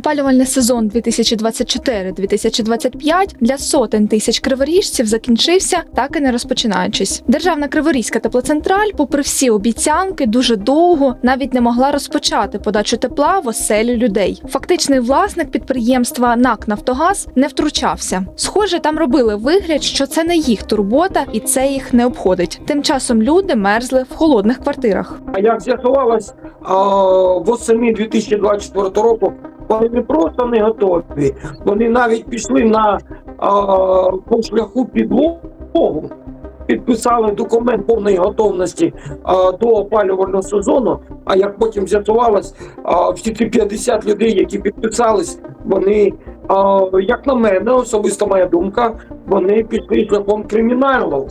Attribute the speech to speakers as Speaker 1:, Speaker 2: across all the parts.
Speaker 1: Опалювальний сезон 2024-2025 для сотень тисяч криворіжців закінчився, так і не розпочинаючись. Державна Криворізька теплоцентраль, попри всі обіцянки, дуже довго навіть не могла розпочати подачу тепла в оселі людей. Фактичний власник підприємства НАК Нафтогаз не втручався. Схоже, там робили вигляд, що це не їх турбота і це їх не обходить. Тим часом люди мерзли в холодних квартирах.
Speaker 2: А як з'ясувалось, восени 2024 року вони не просто не готові, вони навіть пішли на а, по шляху підлогу, підписали документ повної готовності а, до опалювального сезону. А як потім з'ясувалось, всі ці 50 людей, які підписались, вони, а, як на мене, особисто моя думка, вони пішли шляхом кримінального.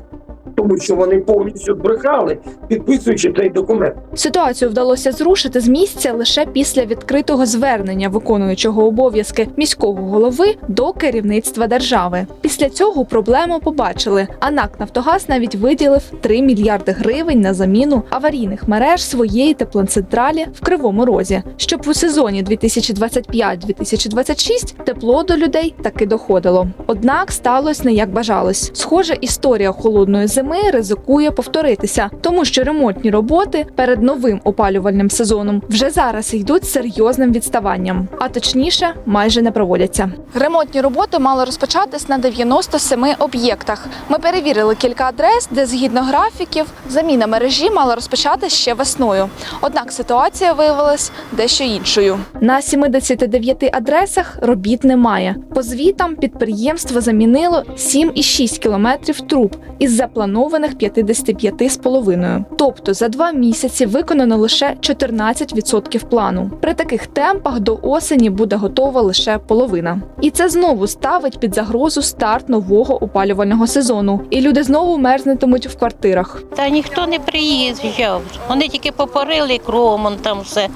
Speaker 2: Тому що вони повністю брехали, підписуючи цей документ.
Speaker 1: Ситуацію вдалося зрушити з місця лише після відкритого звернення виконуючого обов'язки міського голови до керівництва держави. Після цього проблему побачили. А НАК Нафтогаз навіть виділив 3 мільярди гривень на заміну аварійних мереж своєї теплоцентралі в Кривому Розі, щоб у сезоні 2025-2026 тепло до людей таки доходило. Однак сталося не як бажалось. Схоже, історія холодної зими ризикує повторитися, тому що ремонтні роботи перед новим опалювальним сезоном вже зараз йдуть з серйозним відставанням, а точніше, майже не проводяться. Ремонтні роботи мали розпочатись на 97 об'єктах. Ми перевірили кілька адрес, де згідно графіків заміна мережі мала розпочатись ще весною. Однак ситуація виявилась дещо іншою. На 79 адресах робіт немає. По звітам підприємство замінило 7,6 кілометрів труб із запланованих 55,5. Тобто за два місяці виконано лише 14% плану. При таких темпах до осені буде готова лише половина. І це знову ставить під загрозу старт нового опалювального сезону. І люди знову мерзнетимуть в квартирах.
Speaker 3: Та ніхто не приїжджав. Вони тільки попарили кромом там все,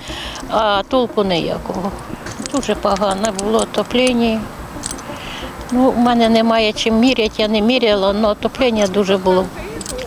Speaker 3: а толку ніякого. Дуже погано було отоплення. Ну, у мене немає чим міряти, я не міряла, але отоплення дуже було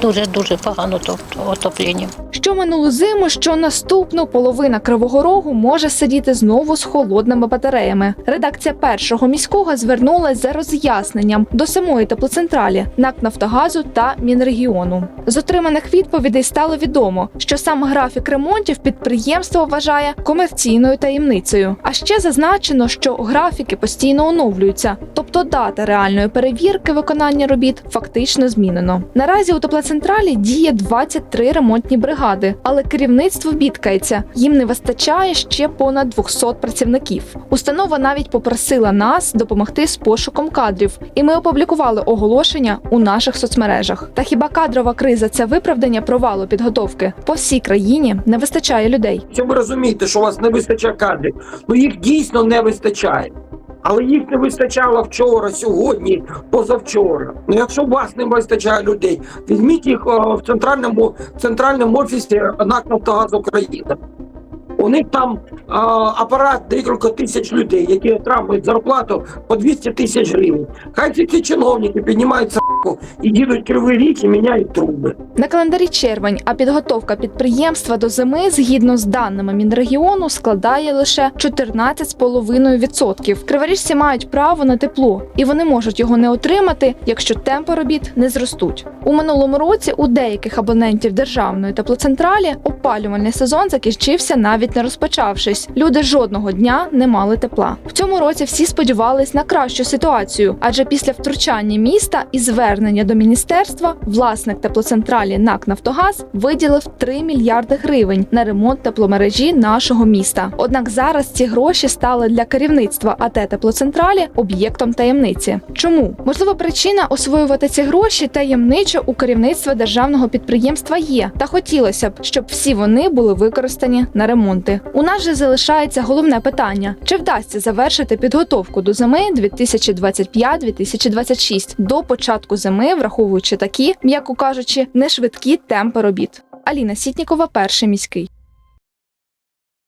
Speaker 3: дуже-дуже погано то- отоплення.
Speaker 1: Що минулу зиму, що наступну половина Кривого Рогу може сидіти знову з холодними батареями. Редакція першого міського звернулась за роз'ясненням до самої теплоцентралі, НАК Нафтогазу та Мінрегіону. З отриманих відповідей стало відомо, що сам графік ремонтів підприємство вважає комерційною таємницею. А ще зазначено, що графіки постійно оновлюються, тобто дата реальної перевірки виконання робіт фактично змінено. Наразі у теплоцентралі діє 23 ремонтні бригади, але керівництво бідкається. Їм не вистачає ще понад 200 працівників. Установа навіть попросила нас допомогти з пошуком кадрів, і ми опублікували оголошення у наших соцмережах. Та хіба кадрова криза це виправдання провалу підготовки? По всій країні не вистачає людей.
Speaker 2: Ви розумієте, що у вас не вистачає кадрів, ну їх дійсно не вистачає. Але їх не вистачало вчора, сьогодні, позавчора. Ну якщо у вас не вистачає людей, візьміть їх в центральному, центральному офісі НАК «Нафтогаз України. У них там а, апарат декілька тисяч людей, які отримують зарплату по 200 тисяч гривень. Хай ці чиновники піднімаються і їдуть кривий рік і міняють труби.
Speaker 1: На календарі червень, а підготовка підприємства до зими, згідно з даними Мінрегіону, складає лише 14,5%. Криворіжці мають право на тепло, і вони можуть його не отримати, якщо темпи робіт не зростуть. У минулому році у деяких абонентів державної теплоцентралі опалювальний сезон закінчився навіть не розпочавшись. Люди жодного дня не мали тепла. В цьому році всі сподівались на кращу ситуацію, адже після втручання міста і звернення до міністерства власник теплоцентралі НАК Нафтогаз виділив 3 мільярди гривень на ремонт тепломережі нашого міста. Однак зараз ці гроші стали для керівництва АТ теплоцентралі об'єктом таємниці. Чому можливо причина освоювати ці гроші таємничо у керівництва державного підприємства є, та хотілося б, щоб всі вони були використані на ремонти. У нас же залишається головне питання: чи вдасться завершити підготовку до зими 2025-2026 до початку зими, враховуючи такі, м'яко кажучи, нешвидкі темпи робіт. Аліна Сітнікова, перший міський.